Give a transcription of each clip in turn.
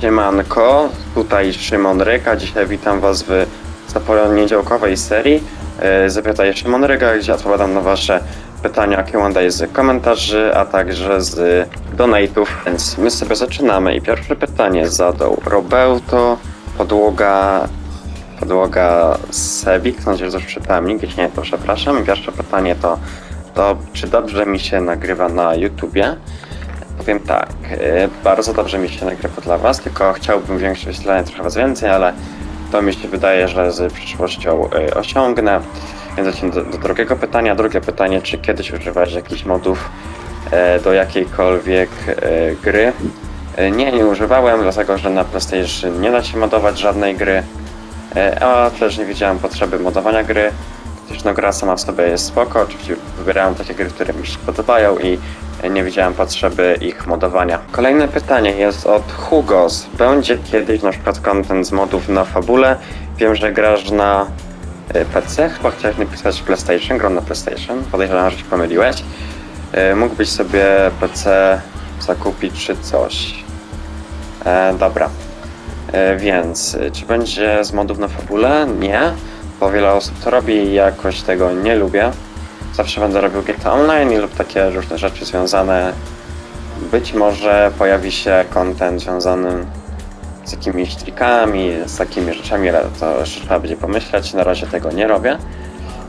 Siemanko, tutaj Szymon Ryka. Dzisiaj witam Was w zaponiedziałkowej serii e, Zapytaj Szymon Ryka, gdzie odpowiadam na Wasze pytania Q&A z komentarzy, a także z donate'ów. Więc my sobie zaczynamy i pierwsze pytanie zadał Roberto Podłoga Podłoga Sebik, mam nadzieję, że przeczytałem nikt, jeśli nie, to przepraszam. I pierwsze pytanie to, to czy dobrze mi się nagrywa na YouTubie? Powiem tak, e, bardzo dobrze mi się nagrywa dla Was, tylko chciałbym większość wyświetlenia trochę Was więcej, ale to mi się wydaje, że z przyszłością e, osiągnę. Więc do, do drugiego pytania. Drugie pytanie, czy kiedyś używałeś jakichś modów e, do jakiejkolwiek gry? Nie, nie używałem, dlatego że na PlayStation nie da się modować żadnej gry, a też nie widziałem potrzeby modowania gry. Gdyż no gra sama w sobie jest spoko, oczywiście wybierałem takie gry, które mi się podobają i nie widziałem potrzeby ich modowania. Kolejne pytanie jest od Hugos. Będzie kiedyś na przykład content z modów na fabule? Wiem, że grasz na y, PC, chyba chciałeś napisać PlayStation, gram na PlayStation, podejrzewam, że się pomyliłeś. Y, Mógłbyś sobie PC zakupić czy coś. E, dobra. E, więc, y, czy będzie z modów na fabule? Nie, bo wiele osób to robi i jakoś tego nie lubię. Zawsze będę robił GTA Online lub takie różne rzeczy związane. Być może pojawi się content związany z jakimiś trikami, z takimi rzeczami, ale to jeszcze trzeba będzie pomyśleć. Na razie tego nie robię.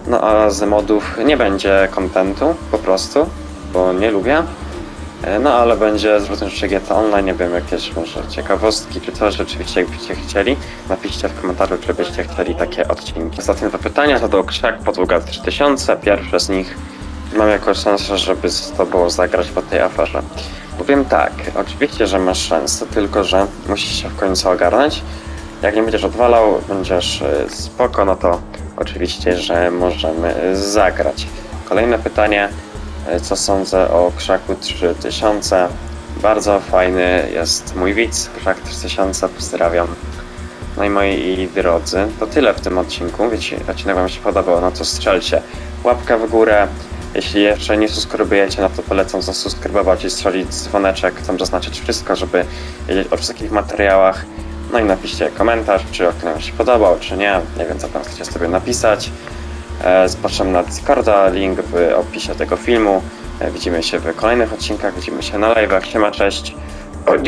No a z modów nie będzie contentu po prostu, bo nie lubię. E, No ale będzie z różnych rzeczy GTA Online, nie wiem, jakieś może ciekawostki czy coś, rzeczywiście jakbyście chcieli. Napiszcie w komentarzu, czy byście chcieli takie odcinki. Ostatnie dwa pytania do Krzak Podługa 3000. Pierwsze z nich mam jakąś szansę, żeby z tobą zagrać po tej aferze. Powiem tak, oczywiście, że masz szansę, tylko że musisz się w końcu ogarnąć. Jak nie będziesz odwalał, będziesz y, spoko, no to oczywiście, że możemy zagrać. Kolejne pytanie. E, co sądzę o Krzaku 3000. Bardzo fajny jest mój widz, Krzak 3000, pozdrawiam. No i moi drodzy, to tyle w tym odcinku. Wiecie, odcinek Wam się podobał, no to strzelcie łapkę w górę. Jeśli jeszcze nie subskrybujecie, no to polecam zasubskrybować i strzelić dzwoneczek, tam zaznaczyć wszystko, żeby wiedzieć o wszystkich materiałach. No i napiszcie komentarz, czy odcinek Wam się podobał, czy nie. Nie wiem, co tam chcecie sobie napisać. E, Zapraszam na Discorda, link w opisie tego filmu. E, Widzimy się w kolejnych odcinkach, widzimy się na live'ach. Siema, cześć. Odi.